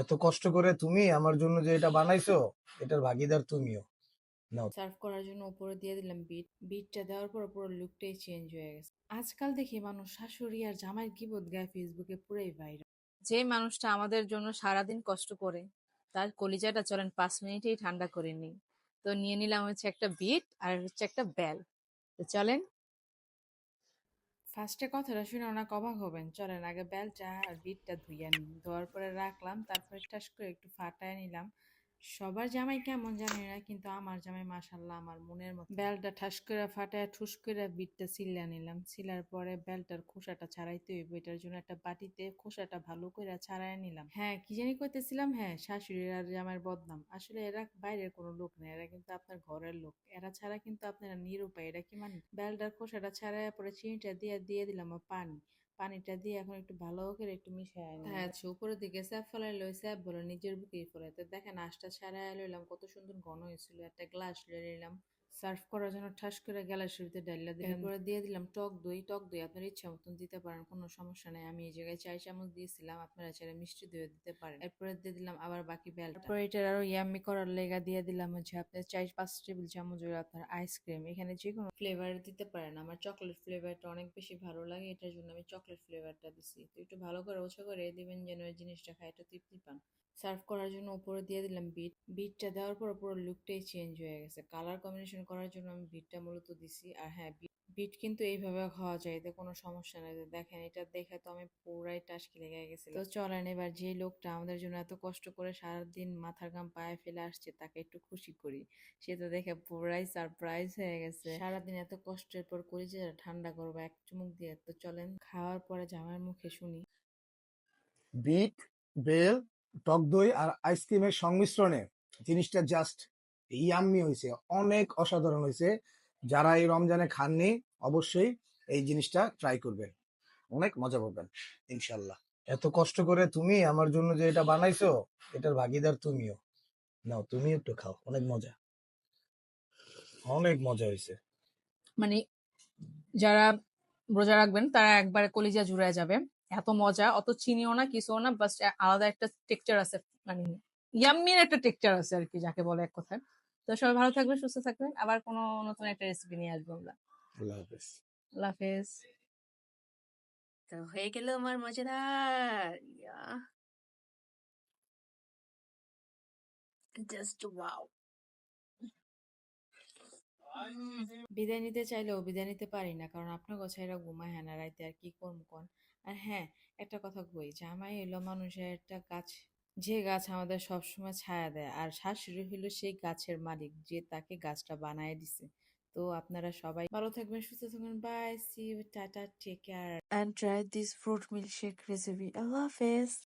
এত কষ্ট করে তুমি আমার জন্য যে এটা বানাইছো, এটার ভাগিদার তুমিও। সার্ভ করার জন্য উপরে দিয়ে দিলাম বিট বিটটা দেওয়ার পর পুরো লুকটাই চেঞ্জ হয়ে গেছে। আজকাল দেখি মানুষ শাশুড়ি আর জামাইয়ের গিবত গায়ে ফেসবুকে পুরাই ভাইরাল যে মানুষটা আমাদের জন্য সারাদিন কষ্ট করে, তার কলিজাটা চলেন পাঁচ মিনিটেই ঠান্ডা করে নিই। তো নিয়ে নিলাম হচ্ছে একটা বিট আর হচ্ছে একটা বেল তো চলেন ফার্স্টে কথাটা শুনে অনেক অবাক হবেন। চলেন আগে বেলটা আর বিটটা ধুইয়া নিন ধোয়ার পরে রাখলাম, তারপরে টাস করে একটু ফাটায় নিলাম। সবার জামাই কেমন জানি? না কিন্তু আমার জামাই মাসাল্লাহ আমার মনের মতো। বেলটা ঠাস করে ফাটায় ঠুস করে বিটটা ছিলা নিলাম। ছিলার পরে বেলটার খোসাটা ছাড়াইতে হইব। এটার জন্য একটা বাটিতে খোসাটা ভালো করে ছাড়াই নিলাম। হ্যাঁ কি জানি কইতেছিলাম? হ্যাঁ শাশুড়ির আর জামাইয়ের বদনাম। আসলে এরা বাইরের কোনো লোক না এরা কিন্তু আপনার ঘরের লোক। এরা ছাড়া কিন্তু আপনারা নিরুপায় এটা কি মানে? বেলটার খোসাটা ছাড়াই পরে চিনিটা দিয়ে দিয়ে দিলাম আর পানি। পানিটা দিয়ে এখন একটু ভালো করে একটু মিশাই হ্যাঁ আচ্ছা উপরের দিকে স্যাপ ফলাই লই, স্যাপ বলে নিজের বুকেই পড়ে তো দেখেন আশটা ছাড়াই লইলাম, কত সুন্দর ঘন হয়েছিল, একটা গ্লাস লই নিলাম। সার্ভ করার জন্য ঠাস করে গ্যালাসের ভিতরে ডাইলা দিলাম এরপরে দিয়ে দিলাম টক দই টক দই। আপনার ইচ্ছা মতন দিতে পারেন কোনো সমস্যা নাই। আমি এই জায়গায় চাই চামচ দিয়েছিলাম আপনারা চাইলে মিষ্টি দই দিতে পারেন। এরপরে দিয়ে দিলাম আবার বাকি বেল তারপরে এটার আরও ইয়াম্মি করার লেগা দিয়ে দিলাম হচ্ছে আপনার চার পাঁচ টেবিল চামচ আপনার আইসক্রিম এখানে যে কোনো ফ্লেভার দিতে পারেন। আমার চকলেট ফ্লেভারটা অনেক বেশি ভালো লাগে এটার জন্য আমি চকলেট ফ্লেভারটা দিছি। তো একটু ভালো করে ওছা করে দিবেন যেন ওই জিনিসটা খায় একটু তৃপ্তি পান। সার্ভ করার জন্য উপরে দিয়ে দিলাম বিট বিটটা দেওয়ার পর পুরো লুকটাই চেঞ্জ হয়ে গেছে। কালার কম্বিনেশন করার জন্য আমি বিটটা মূলত দিছি। আর হ্যাঁ বিট কিন্তু এইভাবে খাওয়া যায়, এতে কোনো সমস্যা নেই। দেখেন, এটা দেখে তো আমি পুরাই টাসকি লেগে গেছিল তো চলেন এবার যে লোকটা আমাদের জন্য এত কষ্ট করে সারাদিন মাথার গাম পায়ে ফেলে আসছে, তাকে একটু খুশি করি। সে তো দেখে পুরাই সারপ্রাইজ হয়ে গেছে। সারাদিন এত কষ্টের পর করি যে ঠান্ডা করব, এক চুমুক দিয়ে। তো চলেন, খাওয়ার পরে জামার মুখে শুনি। বিট বেল, টক দই আর আইসক্রিমের সংমিশ্রণে জিনিসটা জাস্ট ইয়াম্মি হয়েছে অনেক অসাধারণ হয়েছে যারা এই রমজানে খাননি, অবশ্যই এই জিনিসটা ট্রাই করবেন। অনেক মজা পাবেন ইনশাল্লাহ এত কষ্ট করে তুমি আমার জন্য যে এটা বানাইছো, এটার ভাগিদার তুমিও। নাও তুমি একটু খাও, অনেক মজা। অনেক মজা হয়েছে মানে যারা রোজা রাখবেন, তারা একবারে কলিজা জুড়ে যাবে। এত মজা, অত চিনিও না, কিছুও না বাস আলাদা একটা টেক্সচার আছে মানে ইয়াম্মির একটা টেক্সচার আছে আর কি, যাকে বলে এক কথায়। তো সবাই ভালো থাকবেন সুস্থ থাকবেন। আবার কোনো নতুন একটা রেসিপি নিয়ে আসব আমরা। আল্লাহ হাফেজ। আল্লাহ হাফেজ। তো হয়ে গেল আমার মজাদার। জাস্ট ওয়াও বিদায় নিতে চাইলেও বিদায় নিতে পারি না কারণ আপনার গোছাইরা ঘুমায় হ্যাঁ না রাইতে আর কি করব কোন? আর হ্যাঁ একটা কথা কই জামাই এলো মানুষের একটা গাছ যে গাছ আমাদের সবসময় ছায়া দেয়। আর শাশুড়ি হলো সেই গাছের মালিক যে তাকে গাছটা বানায় দিছে। তো আপনারা সবাই ভালো থাকবেন, সুস্থ থাকবেন। Bye see tata take care and try this fruit milkshake recipe Allah Hafiz.